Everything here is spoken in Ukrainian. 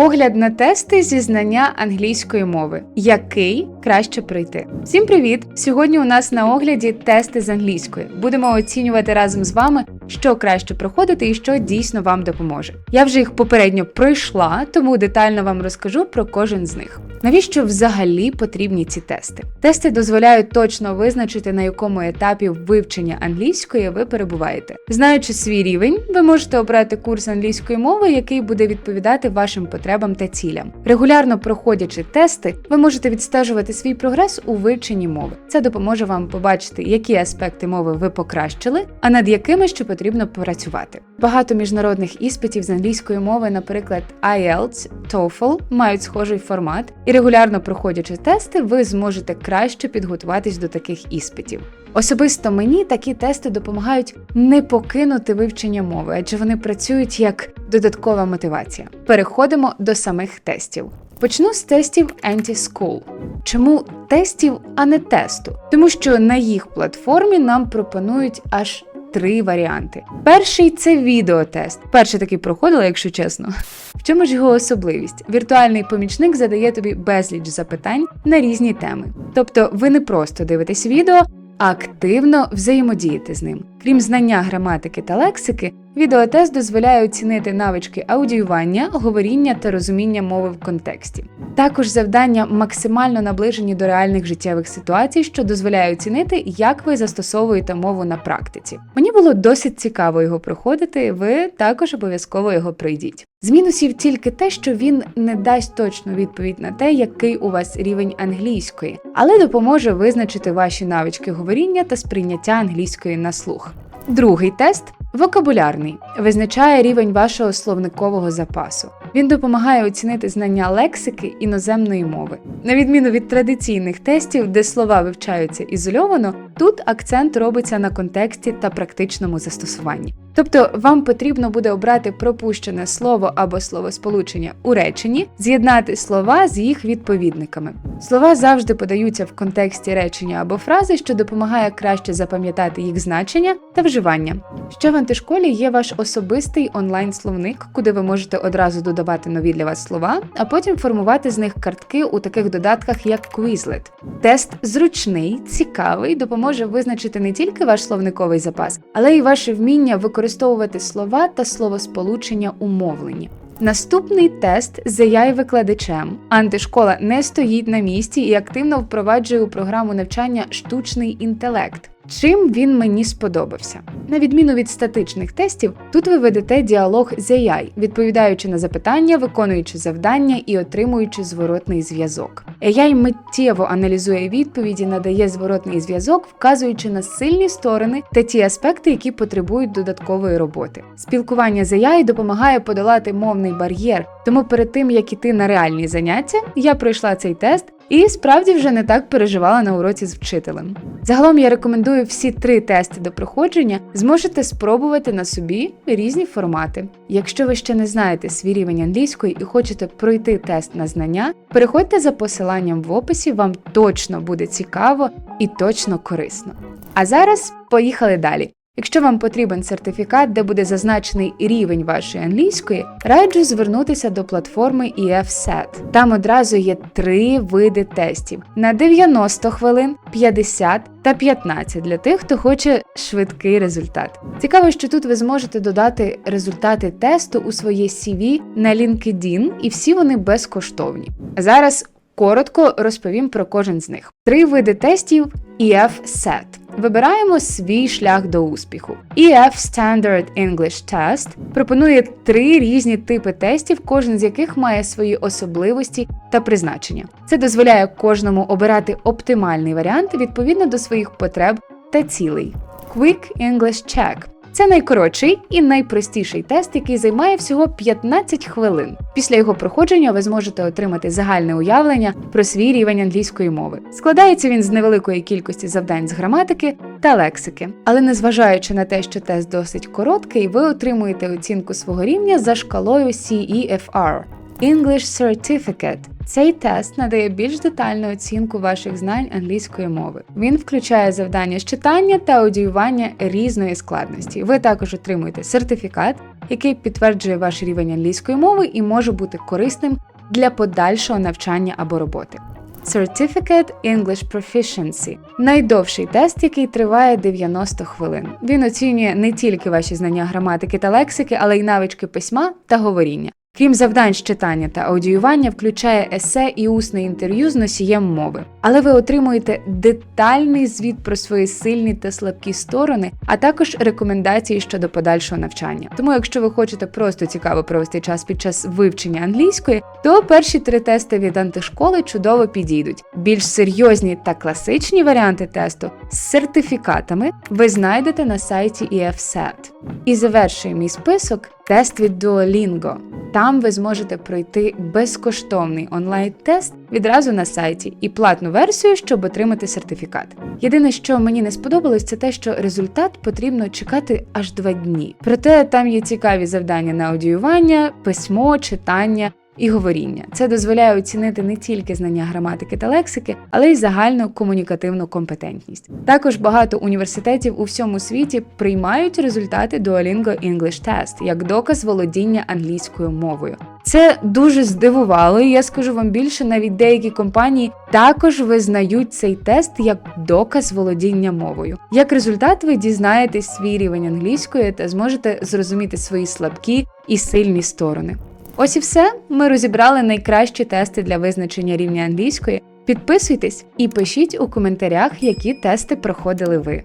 Огляд на тести зі знання англійської мови. Який краще пройти? Всім привіт! Сьогодні у нас на огляді тести з англійської. Будемо оцінювати разом з вами, що краще проходити і що дійсно вам допоможе. Я вже їх попередньо пройшла, тому детально вам розкажу про кожен з них. Навіщо взагалі потрібні ці тести? Тести дозволяють точно визначити, на якому етапі вивчення англійської ви перебуваєте. Знаючи свій рівень, ви можете обрати курс англійської мови, який буде відповідати вашим потребам та цілям. Регулярно проходячи тести, ви можете відстежувати свій прогрес у вивченні мови. Це допоможе вам побачити, які аспекти мови ви покращили, а над якими ще потрібно попрацювати. Багато міжнародних іспитів з англійської мови, наприклад, IELTS, TOEFL, мають схожий формат, і регулярно проходячи тести, ви зможете краще підготуватись до таких іспитів. Особисто мені такі тести допомагають не покинути вивчення мови, адже вони працюють як додаткова мотивація. Переходимо до самих тестів. Почну з тестів Anti-School. Чому тестів, а не тесту? Тому що на їх платформі нам пропонують аж три варіанти. Перший це відеотест. Перший такий проходила, якщо чесно. В чому ж його особливість? Віртуальний помічник задає тобі безліч запитань на різні теми. Тобто ви не просто дивитесь відео, а активно взаємодієте з ним. Крім знання граматики та лексики, відеотест дозволяє оцінити навички аудіювання, говоріння та розуміння мови в контексті. Також завдання максимально наближені до реальних життєвих ситуацій, що дозволяє оцінити, як ви застосовуєте мову на практиці. Мені було досить цікаво його проходити. Ви також обов'язково його пройдіть. З мінусів тільки те, що він не дасть точну відповідь на те, який у вас рівень англійської, але допоможе визначити ваші навички говоріння та сприйняття англійської на слух. Другий тест вокабулярний, визначає рівень вашого словникового запасу. Він допомагає оцінити знання лексики іноземної мови. На відміну від традиційних тестів, де слова вивчаються ізольовано, тут акцент робиться на контексті та практичному застосуванні. Тобто вам потрібно буде обрати пропущене слово або словосполучення у реченні, з'єднати слова з їх відповідниками. Слова завжди подаються в контексті речення або фрази, що допомагає краще запам'ятати їх значення та вживання. Ще в антишколі є ваш особистий онлайн-словник, куди ви можете одразу додавати нові для вас слова, а потім формувати з них картки у таких додатках, як Quizlet. Тест зручний, цікавий, допоможе визначити не тільки ваш словниковий запас, але й ваше вміння використовувати слова та словосполучення у мовленні. Наступний тест з викладачем. Антишкола не стоїть на місці і активно впроваджує у програму навчання штучний інтелект. Чим він мені сподобався? На відміну від статичних тестів, тут ви ведете діалог з AI, відповідаючи на запитання, виконуючи завдання і отримуючи зворотний зв'язок. AI миттєво аналізує відповіді, надає зворотний зв'язок, вказуючи на сильні сторони та ті аспекти, які потребують додаткової роботи. Спілкування з AI допомагає подолати мовний бар'єр, тому перед тим як іти на реальні заняття, я пройшла цей тест. І справді вже не так переживала на уроці з вчителем. Загалом я рекомендую всі три тести до проходження, зможете спробувати на собі різні формати. Якщо ви ще не знаєте свій рівень англійської і хочете пройти тест на знання, переходьте за посиланням в описі, вам точно буде цікаво і точно корисно. А зараз поїхали далі. Якщо вам потрібен сертифікат, де буде зазначений рівень вашої англійської, раджу звернутися до платформи EFSET. Там одразу є три види тестів: на 90 хвилин, 50 та 15 для тих, хто хоче швидкий результат. Цікаво, що тут ви зможете додати результати тесту у своє CV на LinkedIn, і всі вони безкоштовні. Зараз коротко розповім про кожен з них. Три види тестів EF-SET. Вибираємо свій шлях до успіху. EF Standard English Test пропонує три різні типи тестів, кожен з яких має свої особливості та призначення. Це дозволяє кожному обирати оптимальний варіант відповідно до своїх потреб та цілей. Quick English Check це найкоротший і найпростіший тест, який займає всього 15 хвилин. Після його проходження ви зможете отримати загальне уявлення про свій рівень англійської мови. Складається він з невеликої кількості завдань з граматики та лексики. Але незважаючи на те, що тест досить короткий, ви отримуєте оцінку свого рівня за шкалою CEFR. English Certificate Цей тест надає більш детальну оцінку ваших знань англійської мови. Він включає завдання з читання та аудіювання різної складності. Ви також отримуєте сертифікат, який підтверджує ваш рівень англійської мови і може бути корисним для подальшого навчання або роботи. Certificate English Proficiency – найдовший тест, який триває 90 хвилин. Він оцінює не тільки ваші знання граматики та лексики, але й навички письма та говоріння. Крім завдань з читання та аудіювання, включає есе і усне інтерв'ю з носієм мови. Але ви отримуєте детальний звіт про свої сильні та слабкі сторони, а також рекомендації щодо подальшого навчання. Тому, якщо ви хочете просто цікаво провести час під час вивчення англійської, то перші три тести від антишколи чудово підійдуть. Більш серйозні та класичні варіанти тесту з сертифікатами ви знайдете на сайті EFSAT. І завершує мій список тест від Duolingo. Там ви зможете пройти безкоштовний онлайн-тест відразу на сайті і платну версію, щоб отримати сертифікат. Єдине, що мені не сподобалось, це те, що результат потрібно чекати аж два дні. Проте там є цікаві завдання на аудіювання, письмо, читання. І говоріння це дозволяє оцінити не тільки знання граматики та лексики, але й загальну комунікативну компетентність. Також багато університетів у всьому світі приймають результати Duolingo English Test як доказ володіння англійською мовою. Це дуже здивувало, і я скажу вам більше, навіть деякі компанії також визнають цей тест як доказ володіння мовою. Як результат, ви дізнаєтесь свій рівень англійської та зможете зрозуміти свої слабкі і сильні сторони. Ось і все. Ми розібрали найкращі тести для визначення рівня англійської. Підписуйтесь і пишіть у коментарях, які тести проходили ви.